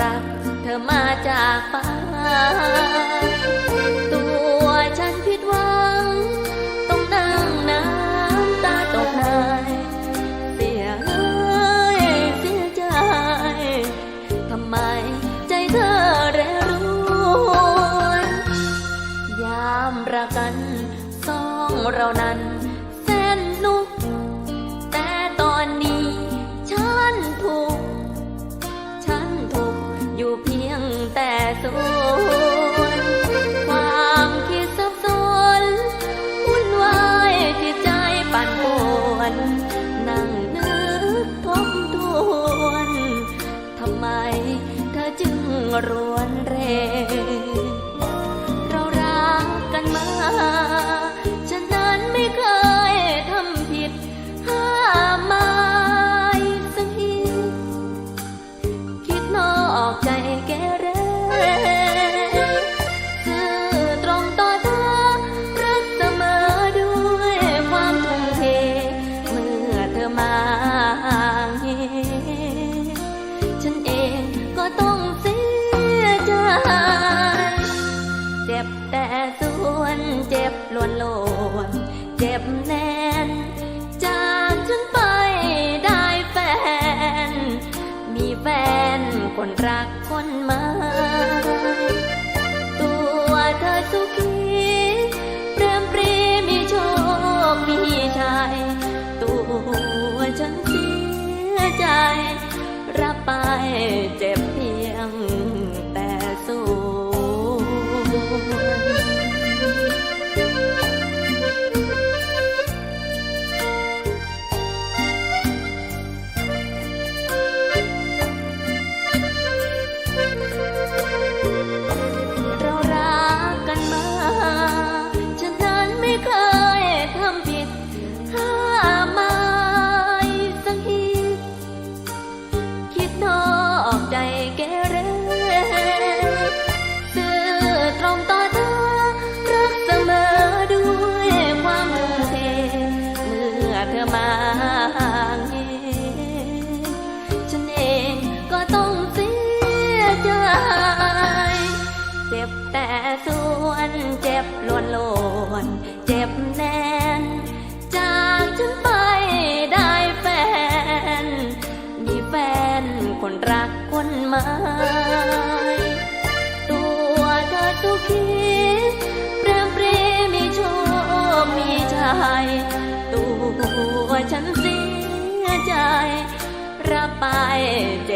รักเธอมาจากไปตัวฉันผิดหวัง ต้องนั่งน้ำตาตกในเสียเอ้ยเสียใจ ทำไมใจเธอเรรู้วนยามรักกันสองเรานั้น วนความคิดสับสนวุ่นวายที่ใจปั่นป่วน นั่งนึกทบทวน ทำไมเธอจึงรว บแน่น จากฉันไปได้แฟน มีแฟนคนรักคนใหมาตัวเธอสุขีเปรมปรีมีโชคมีชัยตัวฉันเสียใจ เธอมาห่างเหฉันเองก็ต้องเสียใจ เจ็บแต่ส่วนเจ็บล้วนโลวนเจ็บแน่น จากฉันไปได้แฟน มีแฟนคนรักคนใหม่ตัวเธอสุขีเปรมปรีมีโเสียใจรับไปเจ็บ